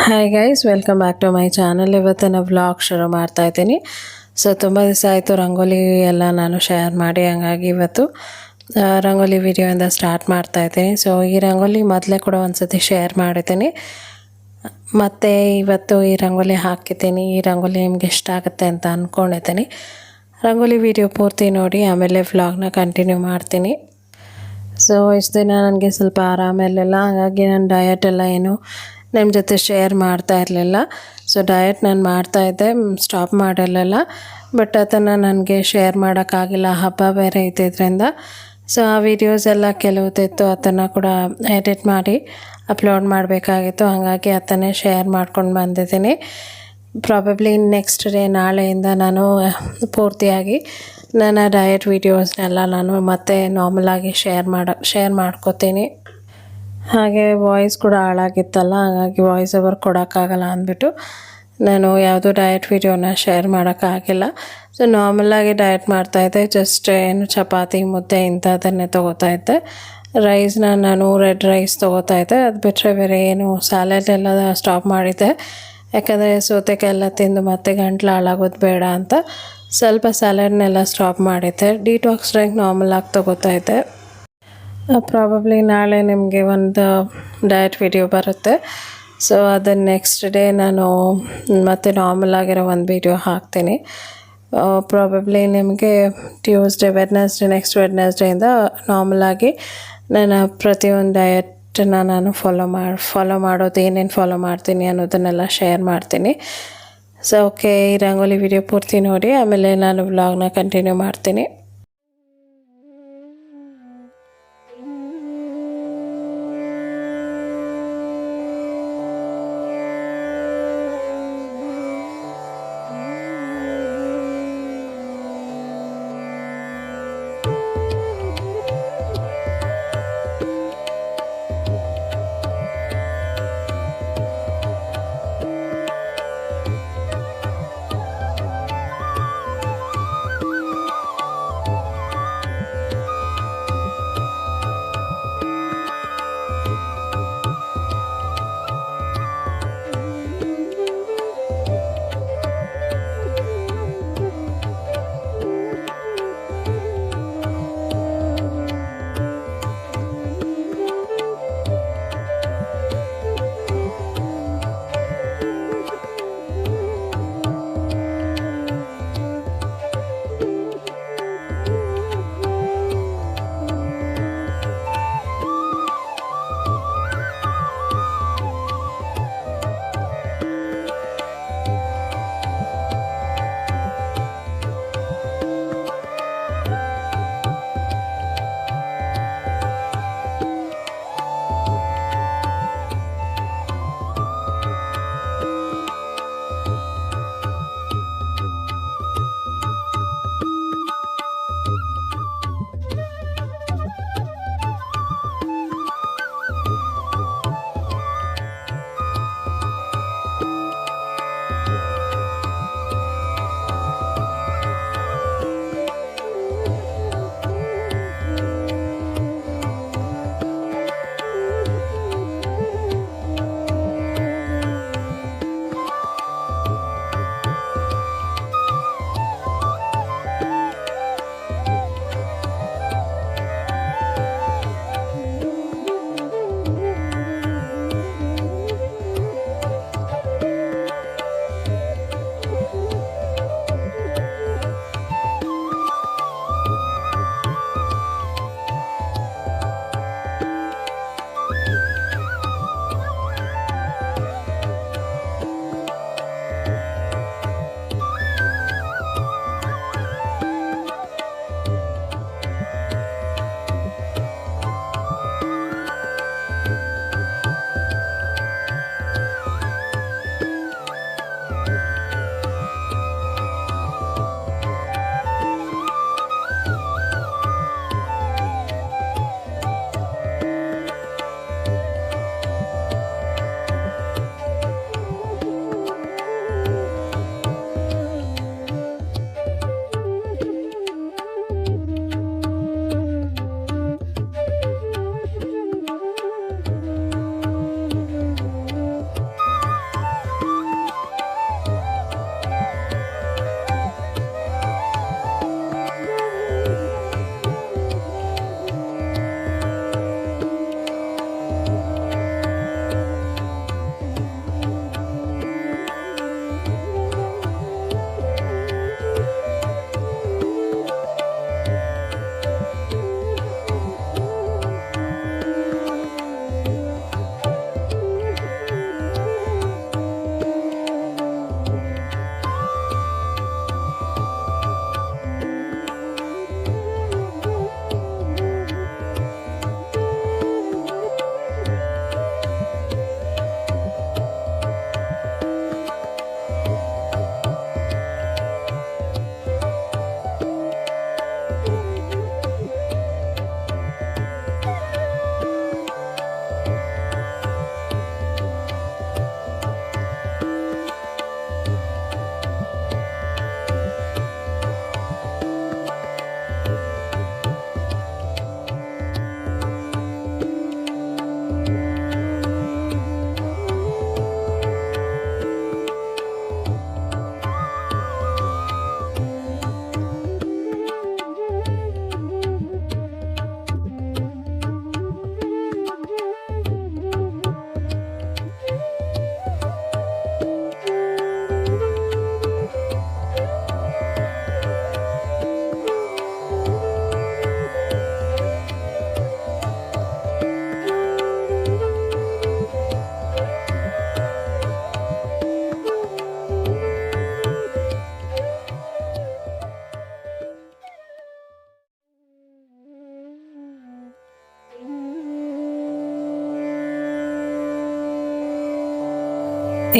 Hi guys welcome back to my channel ಇವತ್ತಿನ vlog ಶುರು ಮಾಡ್ತಾ ಇದ್ದೀನಿ. ಸೊ ತುಂಬ ದಿವಸ ಆಯಿತು ರಂಗೋಲಿ ಎಲ್ಲ ನಾನು ಶೇರ್ ಮಾಡಿ, ಹಂಗಾಗಿ ಇವತ್ತು ರಂಗೋಲಿ ವಿಡಿಯೋಯಿಂದ ಸ್ಟಾರ್ಟ್ ಮಾಡ್ತಾ ಇದ್ದೀನಿ. ಸೊ ಈ ರಂಗೋಲಿ ಮೊದಲೇ ಕೂಡ ಒಂದು ಸತಿ ಶೇರ್ ಮಾಡಿದ್ದೀನಿ. ಮತ್ತು ಇವತ್ತು ಈ ರಂಗೋಲಿ ಹಾಕಿದ್ದೀನಿ. ಈ ರಂಗೋಲಿ ನಿಮ್ಗೆ ಇಷ್ಟ ಆಗುತ್ತೆ ಅಂತ ಅಂದ್ಕೊಂಡಿದ್ದೀನಿ ರಂಗೋಲಿ ವಿಡಿಯೋ ಪೂರ್ತಿ ನೋಡಿ, ಆಮೇಲೆ ವ್ಲಾಗ್ನ ಕಂಟಿನ್ಯೂ ಮಾಡ್ತೀನಿ. ಸೊ ಇಷ್ಟು ದಿನ ನನಗೆ ಸ್ವಲ್ಪ ಆರಾಮಿರಲಿಲ್ಲ ಹಾಗಾಗಿ ನಾನು ಡಯಟ್ ಎಲ್ಲ ಏನು ನಿಮ್ಮ ಜೊತೆ ಶೇರ್ ಮಾಡ್ತಾ ಇರಲಿಲ್ಲ. ಸೊ ಡಯಟ್ ನಾನು ಮಾಡ್ತಾಯಿದ್ದೆ ಸ್ಟಾಪ್ ಮಾಡಿರಲಿಲ್ಲ. ಬಟ್ ಅದನ್ನು ನನಗೆ ಶೇರ್ ಮಾಡೋಕ್ಕಾಗಿಲ್ಲ, ಹಬ್ಬ ಬೇರೆ ಇದ್ದಿದ್ದರಿಂದ ಸೊ ಆ ವಿಡಿಯೋಸ್ ಎಲ್ಲ ಕೆಲವುದಿತ್ತು, ಅದನ್ನು ಕೂಡ ಎಡಿಟ್ ಮಾಡಿ ಅಪ್ಲೋಡ್ ಮಾಡಬೇಕಾಗಿತ್ತು. ಹಾಗಾಗಿ ಅದನ್ನೇ ಶೇರ್ ಮಾಡ್ಕೊಂಡು ಬಂದಿದ್ದೀನಿ. ಪ್ರಾಬಬ್ಲಿ ನೆಕ್ಸ್ಟ್ ಡೇ ನಾಳೆಯಿಂದ ನಾನು ಪೂರ್ತಿಯಾಗಿ ನನ್ನ ಡಯಟ್ ವೀಡಿಯೋಸ್ನೆಲ್ಲ ನಾನು ಮತ್ತೆ ನಾರ್ಮಲಾಗಿ ಶೇರ್ ಮಾಡೋ ಶೇರ್ ಮಾಡ್ಕೋತೀನಿ. ಹಾಗೆ ವಾಯ್ಸ್ ಕೂಡ ಹಾಳಾಗಿತ್ತಲ್ಲ, ಹಾಗಾಗಿ ವಾಯ್ಸ್ ಓವರ್ ಕೊಡೋಕ್ಕಾಗಲ್ಲ ಅಂದ್ಬಿಟ್ಟು ನಾನು ಯಾವುದೂ ಡಯಟ್ ವೀಡಿಯೋನ ಶೇರ್ ಮಾಡೋಕ್ಕಾಗಿಲ್ಲ. ಸೊ ನಾರ್ಮಲಾಗಿ ಡಯಟ್ ಮಾಡ್ತಾಯಿದ್ದೆ ಜಸ್ಟ್ ಏನು ಚಪಾತಿ, ಮುದ್ದೆ ಇಂಥದ್ದನ್ನೇ ತೊಗೋತಾ ಇದ್ದೆ. ರೈಸ್ನ ನಾನು ರೆಡ್ ರೈಸ್ ತೊಗೋತಾ ಇದ್ದೆ. ಅದು ಬಿಟ್ಟರೆ ಬೇರೆ ಏನು ಸ್ಯಾಲೆಡ್ ಎಲ್ಲ ಸ್ಟಾಪ್ ಮಾಡಿದ್ದೆ. ಯಾಕಂದರೆ ಸೌತೆಕಾಯಿ ಎಲ್ಲ ತಿಂದು ಮತ್ತೆ ಗಂಟ್ಲು ಹಾಳಾಗೋದು ಬೇಡ ಅಂತ ಸ್ವಲ್ಪ ಸ್ಯಾಲೆಡ್ನೆಲ್ಲ ಸ್ಟಾಪ್ ಮಾಡಿದ್ದೆ. ಡಿಟಾಕ್ಸ್ ಡ್ರಿಂಕ್ ನಾರ್ಮಲ್ ಆಗಿ ತೊಗೋತಾ ಇದ್ದೆ. ಪ್ರಾಬಬ್ಲಿ ನಾಳೆ ನಿಮಗೆ ಒಂದು ಡಯಟ್ ವಿಡಿಯೋ ಬರುತ್ತೆ. ಸೊ ಅದನ್ನು ನೆಕ್ಸ್ಟ್ ಡೇ ನಾನು ಮತ್ತೆ ನಾರ್ಮಲ್ ಆಗಿರೋ ಒಂದು ವಿಡಿಯೋ ಹಾಕ್ತೀನಿ. ಪ್ರಾಬಬ್ಲಿ ನಿಮಗೆ ಟ್ಯೂಸ್ಡೇ ವೆಡ್ನೆಸ್ಡೇ ನೆಕ್ಸ್ಟ್ ವೆಡ್ನಸ್ಡೇಯಿಂದ ನಾರ್ಮಲ್ ಆಗಿ ನಾನು ಪ್ರತಿಯೊಂದು ಡಯಟನ್ನ ನಾನು ಫಾಲೋ ಮಾಡಿ ಫಾಲೋ ಮಾಡೋದು, ಏನೇನು ಫಾಲೋ ಮಾಡ್ತೀನಿ ಅನ್ನೋದನ್ನೆಲ್ಲ ಶೇರ್ ಮಾಡ್ತೀನಿ. ಸೊ ಓಕೆ ಈ ರಂಗೋಲಿ ವಿಡಿಯೋ ಪೂರ್ತಿ ನೋಡಿ, ಆಮೇಲೆ ನಾನು ವ್ಲಾಗ್ನ ಕಂಟಿನ್ಯೂ ಮಾಡ್ತೀನಿ.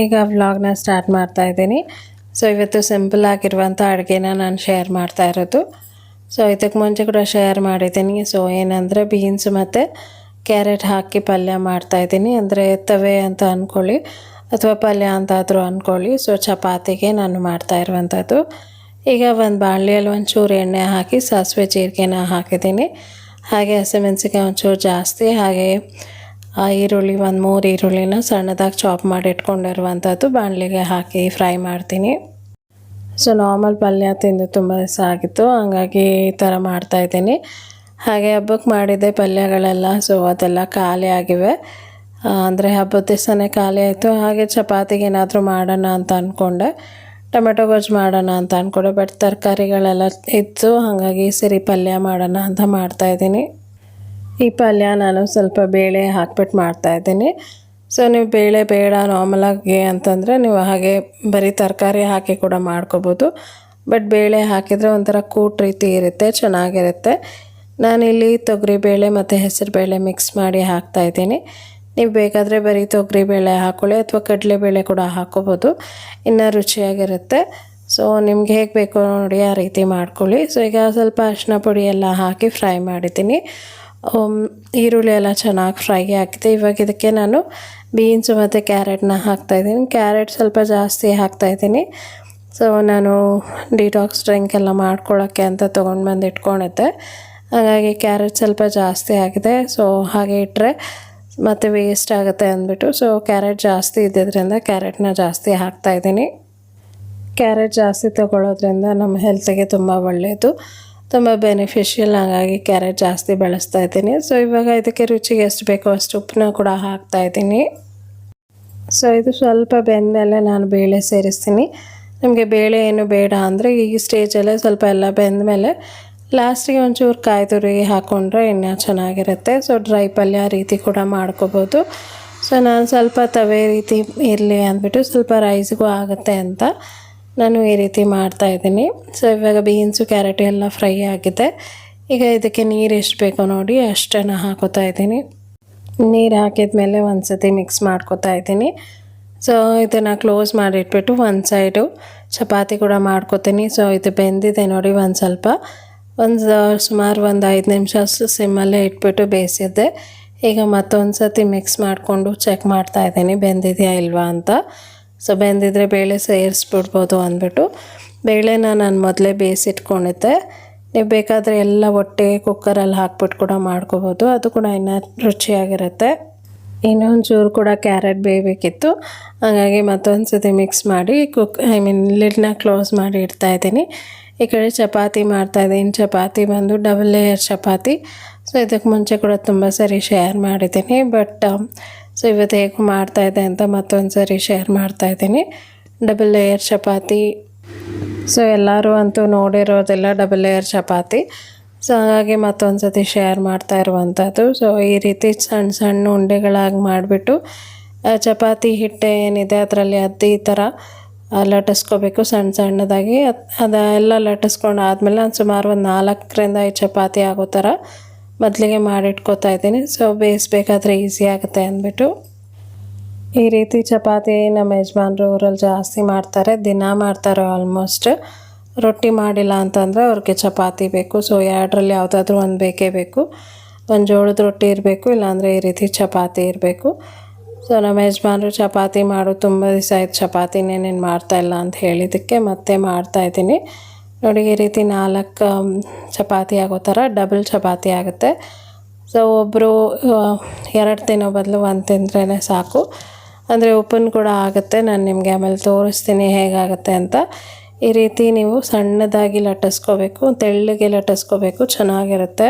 ಈಗ ವ್ಲಾಗ್ನ ಸ್ಟಾರ್ಟ್ ಮಾಡ್ತಾ ಇದ್ದೀನಿ. ಸೊ ಇವತ್ತು ಸಿಂಪಲ್ ಆಗಿರುವಂಥ ಅಡುಗೆನ ನಾನು ಶೇರ್ ಮಾಡ್ತಾ ಇರೋದು. ಸೊ ಇದಕ್ಕೆ ಮುಂಚೆ ಕೂಡ ಶೇರ್ ಮಾಡಿದ್ದೀನಿ. ಸೊ ಏನಂದರೆ ಬೀನ್ಸ್ ಮತ್ತು ಕ್ಯಾರೆಟ್ ಹಾಕಿ ಪಲ್ಯ ಮಾಡ್ತಾ ಇದ್ದೀನಿ. ಅಂದರೆ ತವೆ ಅಂತ ಅಂದ್ಕೊಳ್ಳಿ ಅಥವಾ ಪಲ್ಯ ಅಂತಾದರೂ ಅಂದ್ಕೊಳ್ಳಿ ಸೊ ಚಪಾತಿಗೆ ನಾನು ಮಾಡ್ತಾ ಇರುವಂಥದ್ದು ಈಗ ಒಂದು ಬಾಣಲಿಯಲ್ಲಿ ಒಂಚೂರು ಎಣ್ಣೆ ಹಾಕಿ ಸಾಸಿವೆ ಜೀರಿಗೆನ ಹಾಕಿದ್ದೀನಿ. ಹಾಗೆ ಹಸಿಮೆಣ್ಸಿಕಾಯಿ ಒಂಚೂರು ಜಾಸ್ತಿ, ಹಾಗೆ ಆ ಈರುಳ್ಳಿ ಒಂದು ಮೂರು ಈರುಳ್ಳಿನ ಸಣ್ಣದಾಗಿ ಚಾಪ್ ಮಾಡಿ ಇಟ್ಕೊಂಡಿರುವಂಥದ್ದು ಬಾಣಲಿಗೆ ಹಾಕಿ ಫ್ರೈ ಮಾಡ್ತೀನಿ. ಸೊ ನಾರ್ಮಲ್ ಪಲ್ಯ ತಿಂದು ತುಂಬ ದಿವಸ ಆಗಿತ್ತು. ಹಂಗಾಗಿ ಈ ಥರ ಮಾಡ್ತಾಯಿದ್ದೀನಿ ಹಾಗೆ ಹಬ್ಬಕ್ಕೆ ಮಾಡಿದ್ದೆ ಪಲ್ಯಗಳೆಲ್ಲ ಸೊ ಅದೆಲ್ಲ ಖಾಲಿ ಆಗಿವೆ. ಅಂದರೆ ಹಬ್ಬದ ದಿವಸನೇ ಖಾಲಿ ಆಯಿತು. ಹಾಗೆ ಚಪಾತಿಗೆ ಏನಾದರೂ ಮಾಡೋಣ ಅಂತ ಅಂದ್ಕೊಂಡೆ ಟೊಮೆಟೊ ಗೊಜ್ಜು ಮಾಡೋಣ ಅಂತ ಅಂದ್ಕೊಂಡೆ ಬಟ್ ತರಕಾರಿಗಳೆಲ್ಲ ಇತ್ತು. ಹಾಗಾಗಿ ಸರಿ ಪಲ್ಯ ಮಾಡೋಣ ಅಂತ ಮಾಡ್ತಾಯಿದ್ದೀನಿ ಈ ಪಲ್ಯ ನಾನು ಸ್ವಲ್ಪ ಬೇಳೆ ಹಾಕ್ಬಿಟ್ಟು ಮಾಡ್ತಾಯಿದ್ದೀನಿ ಸೊ ನೀವು ಬೇಳೆ ಬೇಡ ನಾರ್ಮಲಾಗಿ ಅಂತಂದರೆ ನೀವು ಹಾಗೆ ಬರೀ ತರಕಾರಿ ಹಾಕಿ ಕೂಡ ಮಾಡ್ಕೋಬೋದು. ಬಟ್ ಬೇಳೆ ಹಾಕಿದರೆ ಒಂಥರ ಕೂಟ್ ರೀತಿ ಇರುತ್ತೆ, ಚೆನ್ನಾಗಿರುತ್ತೆ. ನಾನಿಲ್ಲಿ ತೊಗರಿಬೇಳೆ ಮತ್ತು ಹೆಸರುಬೇಳೆ ಮಿಕ್ಸ್ ಮಾಡಿ ಹಾಕ್ತಾಯಿದ್ದೀನಿ ನೀವು ಬೇಕಾದರೆ ಬರೀ ತೊಗರಿಬೇಳೆ ಹಾಕ್ಕೊಳ್ಳಿ ಅಥವಾ ಕಡಲೆಬೇಳೆ ಕೂಡ ಹಾಕ್ಕೋಬೋದು. ಇನ್ನೂ ರುಚಿಯಾಗಿರುತ್ತೆ. ಸೊ ನಿಮ್ಗೆ ಹೇಗೆ ಬೇಕೋ ನೋಡಿ ಆ ರೀತಿ ಮಾಡ್ಕೊಳ್ಳಿ. ಸೊ ಈಗ ಸ್ವಲ್ಪ ಅರಿಶಿನ ಪುಡಿ ಎಲ್ಲ ಹಾಕಿ ಫ್ರೈ ಮಾಡಿದ್ದೀನಿ. ಈರುಳ್ಳಿ ಎಲ್ಲ ಚೆನ್ನಾಗಿ ಫ್ರೈ ಆಗಿದೆ ಇವಾಗ ಇದಕ್ಕೆ ನಾನು ಬೀನ್ಸು ಮತ್ತು ಕ್ಯಾರೆಟ್ನ ಹಾಕ್ತಾಯಿದ್ದೀನಿ ಕ್ಯಾರೆಟ್ ಸ್ವಲ್ಪ ಜಾಸ್ತಿ ಹಾಕ್ತಾಯಿದ್ದೀನಿ ಸೊ ನಾನು ಡಿಟಾಕ್ಸ್ ಡ್ರಿಂಕ್ ಎಲ್ಲ ಮಾಡ್ಕೊಳ್ಳೋಕ್ಕೆ ಅಂತ ತೊಗೊಂಡು ಬಂದು ಇಟ್ಕೊಂಡಿದ್ದೆ ಹಾಗಾಗಿ ಕ್ಯಾರೆಟ್ ಸ್ವಲ್ಪ ಜಾಸ್ತಿ ಆಗಿದೆ. ಸೊ ಹಾಗೆ ಇಟ್ಟರೆ ಮತ್ತು ವೇಸ್ಟ್ ಆಗುತ್ತೆ ಅಂದ್ಬಿಟ್ಟು. ಸೊ ಕ್ಯಾರೆಟ್ ಜಾಸ್ತಿ ಇದ್ದಿದ್ದರಿಂದ ಕ್ಯಾರೆಟ್ನ ಜಾಸ್ತಿ ಹಾಕ್ತಾಯಿದ್ದೀನಿ ಕ್ಯಾರೆಟ್ ಜಾಸ್ತಿ ತೊಗೊಳ್ಳೋದ್ರಿಂದ ನಮ್ಮ ಹೆಲ್ತಿಗೆ ತುಂಬ ಒಳ್ಳೆಯದು ತುಂಬ ಬೆನಿಫಿಷಿಯಲ್ ಹಾಗಾಗಿ ಕ್ಯಾರೆಟ್ ಜಾಸ್ತಿ ಬಳಸ್ತಾ ಇದ್ದೀನಿ. ಸೊ ಇವಾಗ ಇದಕ್ಕೆ ರುಚಿಗೆ ಎಷ್ಟು ಬೇಕೋ ಅಷ್ಟು ಉಪ್ಪನ್ನ ಕೂಡ ಹಾಕ್ತಾ ಇದ್ದೀನಿ. ಸೊ ಇದು ಸ್ವಲ್ಪ ಬೆಂದಮೇಲೆ ನಾನು ಬೇಳೆ ಸೇರಿಸ್ತೀನಿ. ನಿಮಗೆ ಬೇಳೆ ಏನು ಬೇಡ ಅಂದರೆ ಈ ಸ್ಟೇಜಲ್ಲೇ ಸ್ವಲ್ಪ ಎಲ್ಲ ಬೆಂದಮೇಲೆ ಲಾಸ್ಟಿಗೆ ಒಂಚೂರು ಕಾಯಿ ತುರಿ ಹಾಕ್ಕೊಂಡ್ರೆ ಇನ್ನೂ ಚೆನ್ನಾಗಿರುತ್ತೆ. ಸೊ ಡ್ರೈ ಪಲ್ಯ ರೀತಿ ಕೂಡ ಮಾಡ್ಕೋಬೋದು. ಸೊ ನಾನು ಸ್ವಲ್ಪ ತವೆ ರೀತಿ ಇರಲಿ ಅಂದ್ಬಿಟ್ಟು ಸ್ವಲ್ಪ ರೈಸ್ಗೂ ಆಗುತ್ತೆ ಅಂತ. ನಾನು ಈ ರೀತಿ ಮಾಡ್ತಾ ಇದ್ದೀನಿ. ಸೊ ಇವಾಗ ಬೀನ್ಸು ಕ್ಯಾರೆಟ್ ಎಲ್ಲ ಫ್ರೈ ಆಗಿದೆ. ಈಗ ಇದಕ್ಕೆ ನೀರು ಎಷ್ಟು ಬೇಕೋ ನೋಡಿ ಅಷ್ಟನ್ನು ಹಾಕೋತಾ ಇದ್ದೀನಿ. ನೀರು ಹಾಕಿದ ಮೇಲೆ ಒಂದು ಸತಿ ಮಿಕ್ಸ್ ಮಾಡ್ಕೋತಾ ಇದ್ದೀನಿ. ಸೊ ಇದನ್ನು ಕ್ಲೋಸ್ ಮಾಡಿಟ್ಬಿಟ್ಟು ಒಂದು ಸೈಡು ಚಪಾತಿ ಕೂಡ ಮಾಡ್ಕೋತೀನಿ. ಸೊ ಇದು ಬೆಂದಿದೆ ನೋಡಿ ಒಂದು ಸ್ವಲ್ಪ. ಒಂದು ಸುಮಾರು ಒಂದು ಐದು ನಿಮಿಷ ಸಿಮ್ಮಲ್ಲೇ ಇಟ್ಬಿಟ್ಟು ಬೇಯಿಸಿದ್ದೆ. ಈಗ ಮತ್ತೊಂದು ಸತಿ ಮಿಕ್ಸ್ ಮಾಡಿಕೊಂಡು ಚೆಕ್ ಮಾಡ್ತಾ ಇದ್ದೀನಿ. ಬೆಂದಿದೆಯಾ ಇಲ್ವಾ ಅಂತ. ಸೊ ಬೆಂದಿದ್ರೆ ಬೇಳೆ ಸೇರಿಸ್ಬಿಡ್ಬೋದು ಅಂದ್ಬಿಟ್ಟು ಬೇಳೆನ ನಾನು ಮೊದಲೇ ಬೇಯಿಸಿಟ್ಕೊಂಡಿದ್ದೆ. ನೀವು ಬೇಕಾದರೆ ಎಲ್ಲ ಒಟ್ಟೆ ಕುಕ್ಕರಲ್ಲಿ ಹಾಕ್ಬಿಟ್ಟು ಕೂಡ ಮಾಡ್ಕೋಬೋದು. ಅದು ಕೂಡ ಇನ್ನೂ ರುಚಿಯಾಗಿರುತ್ತೆ. ಇನ್ನೊಂದು ಚೂರು ಕೂಡ ಕ್ಯಾರೆಟ್ ಬೇಯಬೇಕಿತ್ತು. ಹಾಗಾಗಿ ಮತ್ತೊಂದು ಸತಿ ಮಿಕ್ಸ್ ಮಾಡಿ ಕುಕ್ ಐ ಮೀನ್ ಲಿಡ್ನ ಕ್ಲೋಸ್ ಮಾಡಿ ಇಡ್ತಾಯಿದ್ದೀನಿ ಈ ಕಡೆ ಚಪಾತಿ ಮಾಡ್ತಾಯಿದ್ದೀನಿ ಚಪಾತಿ ಬಂದು ಡಬಲ್ ಲೇಯರ್ ಚಪಾತಿ. ಸೊ ಇದಕ್ಕೆ ಮುಂಚೆ ಕೂಡ ತುಂಬ ಸರಿ ಶೇರ್ ಮಾಡಿದ್ದೀನಿ. ಬಟ್ ಸೊ ಇವತ್ತು ಹೇಗೆ ಮಾಡ್ತಾಯಿದೆ ಅಂತ ಮತ್ತೊಂದು ಸರಿ ಶೇರ್ ಮಾಡ್ತಾಯಿದ್ದೀನಿ ಡಬಲ್ ಲೇಯರ್ ಚಪಾತಿ. ಸೊ ಎಲ್ಲರೂ ಅಂತೂ ನೋಡಿರೋದೆಲ್ಲ ಡಬಲ್ ಲೇಯರ್ ಚಪಾತಿ. ಸೊ ಹಾಗಾಗಿ ಮತ್ತೊಂದು ಸತಿ ಶೇರ್ ಮಾಡ್ತಾ ಇರುವಂಥದ್ದು ಸೊ ಈ ರೀತಿ ಸಣ್ಣ ಸಣ್ಣ ಉಂಡೆಗಳಾಗಿ ಮಾಡಿಬಿಟ್ಟು ಚಪಾತಿ ಹಿಟ್ಟೆ ಏನಿದೆ ಅದರಲ್ಲಿ ಅದ್ದಿ ಈ ಥರ ಲಟ್ಟಿಸ್ಕೋಬೇಕು ಸಣ್ಣ ಸಣ್ಣದಾಗಿ. ಅದೆಲ್ಲ ಲಟ್ಟಿಸ್ಕೊಂಡು ಆದಮೇಲೆ ಸುಮಾರು ಒಂದು ನಾಲ್ಕರಿಂದ ಐದು ಚಪಾತಿ ಆಗೋ ಥರ ಮೊದಲಿಗೆ ಮಾಡಿಟ್ಕೋತಾ ಇದ್ದೀನಿ. ಸೊ ಬೇಯಿಸ್ಬೇಕಾದ್ರೆ ಈಸಿ ಆಗುತ್ತೆ ಅಂದ್ಬಿಟ್ಟು. ಈ ರೀತಿ ಚಪಾತಿ ನಮ್ಮ ಯಜಮಾನ್ರು ಊರಲ್ಲಿ ಜಾಸ್ತಿ ಮಾಡ್ತಾರೆ. ದಿನ ಮಾಡ್ತಾರೆ ಆಲ್ಮೋಸ್ಟ್ ರೊಟ್ಟಿ ಮಾಡಿಲ್ಲ ಅಂತಂದರೆ ಅವ್ರಿಗೆ ಚಪಾತಿ ಬೇಕು. ಸೊ ಎರಡರಲ್ಲಿ ಯಾವುದಾದ್ರೂ ಒಂದು ಬೇಕೇ ಬೇಕು. ಒಂದು ಜೋಳದ ರೊಟ್ಟಿ ಇರಬೇಕು, ಇಲ್ಲಾಂದರೆ ಈ ರೀತಿ ಚಪಾತಿ ಇರಬೇಕು. ಸೊ ನಮ್ಮ ಯಜಮಾನ್ರು ಚಪಾತಿ ಮಾಡು ತುಂಬ ದಿವಸ ಆಯ್ತು. ಚಪಾತಿನೇನೇನು ಮಾಡ್ತಾಯಿಲ್ಲ ಅಂತ ಹೇಳಿದ್ದಕ್ಕೆ ಮತ್ತೆ ಮಾಡ್ತಾಯಿದ್ದೀನಿ ನೋಡಿ, ಈ ರೀತಿ ನಾಲ್ಕು ಚಪಾತಿ ಆಗೋ ಥರ ಡಬಲ್ ಚಪಾತಿ ಆಗುತ್ತೆ. ಸೊ ಒಬ್ಬರು ಎರಡು ತಿನ್ನೋ ಬದಲು ಒಂದು ತಿಂದ್ರೇ ಸಾಕು. ಅಂದರೆ ಉಪ್ಪನ್ನು ಕೂಡ ಆಗುತ್ತೆ. ನಾನು ನಿಮಗೆ ಆಮೇಲೆ ತೋರಿಸ್ತೀನಿ ಹೇಗಾಗುತ್ತೆ ಅಂತ. ಈ ರೀತಿ ನೀವು ಸಣ್ಣದಾಗಿ ಲಟ್ಟಿಸ್ಕೋಬೇಕು, ತೆಳ್ಳಗೆ ಲಟ್ಟಿಸ್ಕೋಬೇಕು, ಚೆನ್ನಾಗಿರುತ್ತೆ.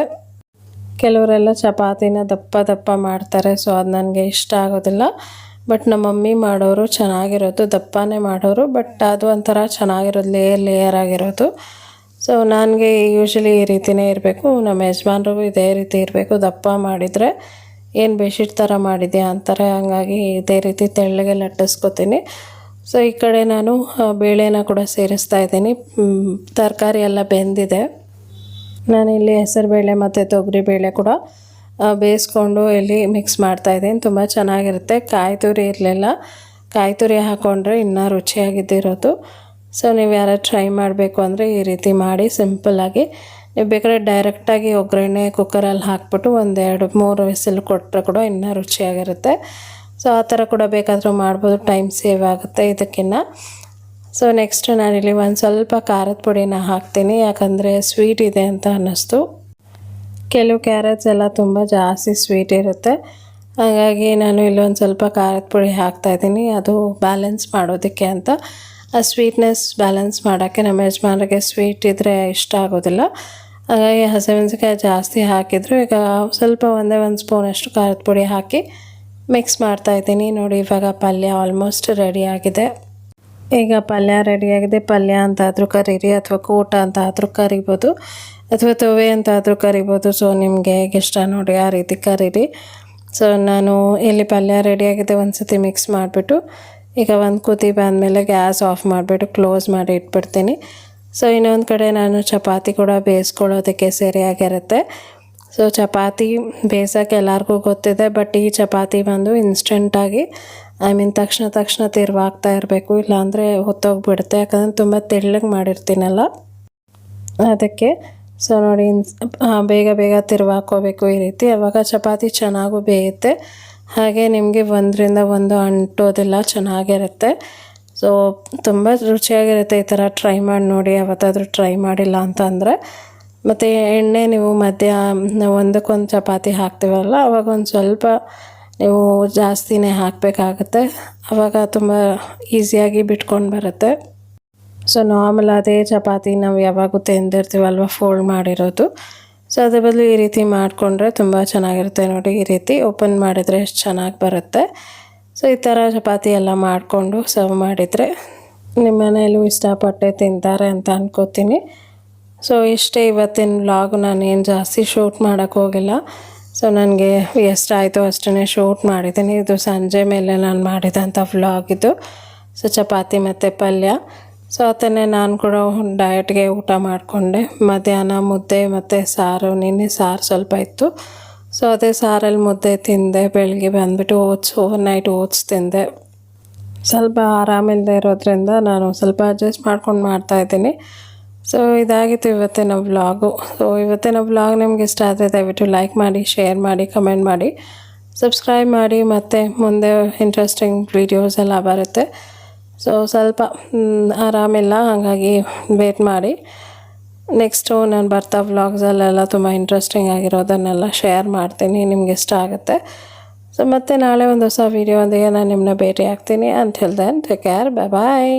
ಕೆಲವರೆಲ್ಲ ಚಪಾತಿನ ದಪ್ಪ ದಪ್ಪ ಮಾಡ್ತಾರೆ ಸೊ ಅದು ನನಗೆ ಇಷ್ಟ ಆಗೋದಿಲ್ಲ. ಬಟ್ ನಮ್ಮ ಮಮ್ಮಿ ಮಾಡೋರು ಚೆನ್ನಾಗಿರೋದು, ದಪ್ಪನೇ ಮಾಡೋರು, ಬಟ್ ಅದು ಒಂಥರ ಚೆನ್ನಾಗಿರೋದು ಲೇಯರ್ ಲೇಯರ್ ಆಗಿರೋದು. ಸೊ ನನಗೆ ಯೂಶ್ವಲಿ ಈ ರೀತಿಯೇ ಇರಬೇಕು. ನಮ್ಮ ಯಜಮಾನ್ರಿಗೂ ಇದೇ ರೀತಿ ಇರಬೇಕು. ದಪ್ಪ ಮಾಡಿದರೆ ಏನು ಬೆಡ್ಶೀಟ್ ಥರ ಮಾಡಿದ್ಯಾ ಅಂತಾರೆ, ಹಂಗಾಗಿ ಇದೇ ರೀತಿ ತೆಳ್ಳಗೆ ಲಟ್ಟಿಸ್ಕೊತೀನಿ. ಸೊ ಈ ಕಡೆ ನಾನು ಬೇಳೆನ ಕೂಡ ಸೇರಿಸ್ತಾ ಇದ್ದೀನಿ. ತರಕಾರಿ ಎಲ್ಲ ಬೆಂದಿದೆ. ನಾನಿಲ್ಲಿ ಹೆಸರುಬೇಳೆ ಮತ್ತು ತೊಗರಿ ಬೇಳೆ ಕೂಡ ಬೇಯಿಸ್ಕೊಂಡು ಇಲ್ಲಿ ಮಿಕ್ಸ್ ಮಾಡ್ತಾಯಿದ್ದೀನಿ ತುಂಬ ಚೆನ್ನಾಗಿರುತ್ತೆ. ಕಾಯಿ ತುರಿ ಇರಲಿಲ್ಲ. ಕಾಯಿ ತುರಿ ಹಾಕ್ಕೊಂಡ್ರೆ ಇನ್ನೂ ರುಚಿಯಾಗಿದ್ದಿರೋದು. ಸೊ ನೀವು ಯಾರು ಟ್ರೈ ಮಾಡಬೇಕು ಅಂದರೆ ಈ ರೀತಿ ಮಾಡಿ ಸಿಂಪಲ್ಲಾಗಿ ನೀವು ಬೇಕಾದ್ರೆ ಡೈರೆಕ್ಟಾಗಿ ಒಗ್ಗರಣೆ ಕುಕ್ಕರಲ್ಲಿ ಹಾಕ್ಬಿಟ್ಟು ಒಂದೆರಡು, ಮೂರು ವಿಸಿಲ್ ಕೊಟ್ಟರೆ ಕೂಡ ಇನ್ನೂ ರುಚಿಯಾಗಿರುತ್ತೆ. ಸೊ ಆ ಥರ ಕೂಡ ಬೇಕಾದರೂ ಮಾಡ್ಬೋದು. ಟೈಮ್ ಸೇವ್ ಆಗುತ್ತೆ ಇದಕ್ಕಿನ್ನ. ಸೊ ನೆಕ್ಸ್ಟ್ ನಾನಿಲ್ಲಿ ಒಂದು ಸ್ವಲ್ಪ ಖಾರದ ಪುಡಿನ ಹಾಕ್ತೀನಿ. ಯಾಕಂದರೆ ಸ್ವೀಟ್ ಇದೆ ಅಂತ ಅನ್ನಿಸ್ತು. ಕೆಲವು ಕ್ಯಾರೆಟ್ಸ್ ಎಲ್ಲ ತುಂಬ ಜಾಸ್ತಿ ಸ್ವೀಟ್ ಇರುತ್ತೆ. ಹಾಗಾಗಿ ನಾನು ಇಲ್ಲೊಂದು ಸ್ವಲ್ಪ ಖಾರದ ಪುಡಿ ಹಾಕ್ತಾಯಿದ್ದೀನಿ ಅದು ಬ್ಯಾಲೆನ್ಸ್ ಮಾಡೋದಕ್ಕೆ ಅಂತ. ಆ ಸ್ವೀಟ್ನೆಸ್ ಬ್ಯಾಲೆನ್ಸ್ ಮಾಡೋಕ್ಕೆ ನಮ್ಮ ಯಜಮಾನ್ರಿಗೆ ಸ್ವೀಟ್ ಇದ್ದರೆ ಇಷ್ಟ ಆಗೋದಿಲ್ಲ. ಹಾಗಾಗಿ ಹಸಿಮೆಣಸಿಕಾಯಿ ಜಾಸ್ತಿ ಹಾಕಿದ್ರು. ಈಗ ಸ್ವಲ್ಪ ಒಂದೇ ಒಂದು ಸ್ಪೂನಷ್ಟು ಖಾರದ ಪುಡಿ ಹಾಕಿ ಮಿಕ್ಸ್ ಮಾಡ್ತಾಯಿದ್ದೀನಿ ನೋಡಿ, ಇವಾಗ ಪಲ್ಯ ಆಲ್ಮೋಸ್ಟ್ ರೆಡಿ ಆಗಿದೆ. ಈಗ ಪಲ್ಯ ರೆಡಿಯಾಗಿದೆ ಪಲ್ಯ ಅಂತಾದರೂ ಕರೀರಿ ಅಥವಾ ಕೂಟ ಅಂತ ಆದರೂ ಕರಿಬೋದು. ಅಥವಾ ತೊವೆ ಅಂತಾದರೂ ಕರಿಬೋದು. ಸೊ ನಿಮಗೆ ಇಷ್ಟ ನೋಡಿ ಆ ರೀತಿ ಕರೀರಿ. ಸೊ ನಾನು ಇಲ್ಲಿ ಪಲ್ಯ ರೆಡಿಯಾಗಿದೆ ಒಂದು ಸತಿ ಮಿಕ್ಸ್ ಮಾಡಿಬಿಟ್ಟು ಈಗ ಒಂದು ಕುದಿ ಬಂದಮೇಲೆ ಗ್ಯಾಸ್ ಆಫ್ ಮಾಡಿಬಿಟ್ಟು ಕ್ಲೋಸ್ ಮಾಡಿ ಇಟ್ಬಿಡ್ತೀನಿ. ಸೊ ಇನ್ನೊಂದು ಕಡೆ ನಾನು ಚಪಾತಿ ಕೂಡ ಬೇಯಿಸ್ಕೊಳ್ಳೋದಕ್ಕೆ ಸರಿಯಾಗಿರುತ್ತೆ. ಸೊ ಚಪಾತಿ ಬೇಯಿಸೋಕೆ ಎಲ್ಲರಿಗೂ ಗೊತ್ತಿದೆ ಬಟ್ ಈ ಚಪಾತಿ ಬಂದು ಇನ್ಸ್ಟೆಂಟಾಗಿ ಐ ಮೀನ್ ತಕ್ಷಣ ತಕ್ಷಣ ತಿರುವಾಗ್ತಾ ಇರಬೇಕು. ಇಲ್ಲಾಂದರೆ ಹೊತ್ತೋಗ್ಬಿಡುತ್ತೆ. ಯಾಕಂದರೆ ತುಂಬ ತೆಳ್ಳಗೆ ಮಾಡಿರ್ತೀನಲ್ಲ. ಅದಕ್ಕೆ ಸೊ ನೋಡಿ ಬೇಗ ಬೇಗ ತಿರುವಾಕೋಬೇಕು ಈ ರೀತಿ. ಅವಾಗ ಚಪಾತಿ ಚೆನ್ನಾಗೂ ಬೇಯುತ್ತೆ. ಹಾಗೆ ನಿಮಗೆ ಒಂದರಿಂದ ಒಂದು ಅಂಟೋದೆಲ್ಲ, ಚೆನ್ನಾಗಿರುತ್ತೆ. ಸೊ ತುಂಬ ರುಚಿಯಾಗಿರುತ್ತೆ ಈ ಥರ ಟ್ರೈ ಮಾಡಿ ನೋಡಿ. ಯಾವತ್ತಾದರೂ ಟ್ರೈ ಮಾಡಿಲ್ಲ ಅಂತಂದರೆ. ಮತ್ತು ಎಣ್ಣೆ ನೀವು ಮಧ್ಯ ಒಂದಕ್ಕೊಂದು ಚಪಾತಿ ಹಾಕ್ತೀವಲ್ಲ, ಅವಾಗ ಒಂದು ಸ್ವಲ್ಪ ನೀವು ಜಾಸ್ತಿನೇ ಹಾಕಬೇಕಾಗತ್ತೆ. ಆವಾಗ ತುಂಬ ಈಸಿಯಾಗಿ ಬಿಟ್ಕೊಂಡು ಬರುತ್ತೆ. ಸೊ ನಾರ್ಮಲ್ ಅದೇ ಚಪಾತಿ ನಾವು ಯಾವಾಗೂ ತಿಂದಿರ್ತೀವಲ್ವ ಫೋಲ್ಡ್ ಮಾಡಿರೋದು. ಸೊ ಅದ್ರ ಬದಲು ಈ ರೀತಿ ಮಾಡಿಕೊಂಡ್ರೆ ತುಂಬ ಚೆನ್ನಾಗಿರುತ್ತೆ ನೋಡಿ, ಈ ರೀತಿ ಓಪನ್ ಮಾಡಿದರೆ ಎಷ್ಟು ಚೆನ್ನಾಗಿ ಬರುತ್ತೆ. ಸೊ ಈ ಥರ ಚಪಾತಿ ಎಲ್ಲ ಮಾಡಿಕೊಂಡು ಸರ್ವ್ ಮಾಡಿದರೆ ನಿಮ್ಮ ಮನೆಯಲ್ಲೂ ಇಷ್ಟಪಟ್ಟೆ ತಿಂತಾರೆ ಅಂತ ಅನ್ಕೋತೀನಿ. ಸೊ ಇಷ್ಟೇ ಇವತ್ತಿನ ವ್ಲಾಗ್ ನಾನೇನು ಜಾಸ್ತಿ ಶೂಟ್ ಮಾಡೋಕ್ಕೆ ಹೋಗಿಲ್ಲ. ಸೊ ನನಗೆ ಎಷ್ಟಾಯಿತು ಅಷ್ಟೇ ಶೂಟ್ ಮಾಡಿದ್ದೀನಿ. ಇದು ಸಂಜೆ ಮೇಲೆ ನಾನು ಮಾಡಿದಂಥ ವ್ಲಾಗ್ ಇದು. ಸೊ ಚಪಾತಿ ಮತ್ತು ಪಲ್ಯ. ಸೊ ಅದನ್ನೇ ನಾನು ಕೂಡ ಡಯಟ್ಗೆ ಊಟ ಮಾಡಿಕೊಂಡೆ. ಮಧ್ಯಾಹ್ನ ಮುದ್ದೆ ಮತ್ತು ಸಾರು, ನಿನ್ನೆ ಸಾರು ಸ್ವಲ್ಪ ಇತ್ತು. ಸೊ ಅದೇ ಸಾರಲ್ಲಿ ಮುದ್ದೆ ತಿಂದೆ, ಬೆಳಗ್ಗೆ ಬಂದುಬಿಟ್ಟು ಓಟ್ಸ್ ಓವರ್ ನೈಟ್ ಓಟ್ಸ್ ತಿಂದೆ. ಸ್ವಲ್ಪ ಆರಾಮಿಲ್ಲದೆ ಇರೋದ್ರಿಂದ ನಾನು ಸ್ವಲ್ಪ ಅಡ್ಜಸ್ಟ್ ಮಾಡ್ಕೊಂಡು ಮಾಡ್ತಾಯಿದ್ದೀನಿ ಸೊ ಇದಾಗಿತ್ತು ಇವತ್ತಿನ ವ್ಲಾಗು ಸೊ ಇವತ್ತಿನ ವ್ಲಾಗ್ ನಿಮ್ಗೆ ಇಷ್ಟ ಆದರೆ ದಯವಿಟ್ಟು ಲೈಕ್ ಮಾಡಿ ಶೇರ್ ಮಾಡಿ ಕಮೆಂಟ್ ಮಾಡಿ. ಸಬ್ಸ್ಕ್ರೈಬ್ ಮಾಡಿ, ಮತ್ತು ಮುಂದೆ ಇಂಟ್ರೆಸ್ಟಿಂಗ್ ವೀಡಿಯೋಸ್ ಎಲ್ಲ ಬರುತ್ತೆ. ಸೊ ಸ್ವಲ್ಪ ಆರಾಮಿಲ್ಲ, ಹಾಗಾಗಿ ವೇಟ್ ಮಾಡಿ. ನೆಕ್ಸ್ಟು ನಾನು ಬರ್ತಾ ವ್ಲಾಗ್ಸಲ್ಲೆಲ್ಲ ತುಂಬ ಇಂಟ್ರೆಸ್ಟಿಂಗ್ ಆಗಿರೋದನ್ನೆಲ್ಲ ಶೇರ್ ಮಾಡ್ತೀನಿ, ನಿಮ್ಗೆ ಇಷ್ಟ ಆಗುತ್ತೆ. ಸೊ ಮತ್ತೆ ನಾಳೆ ಒಂದು ಹೊಸ ವೀಡಿಯೋ ಒಂದಿಗೆ ನಾನು ನಿಮ್ಮನ್ನ ಭೇಟಿ ಆಗ್ತೀನಿ ಅಂತ ಹೇಳ್ದೆ ಟೇಕ್ ಕೇರ್ ಬಾಯ್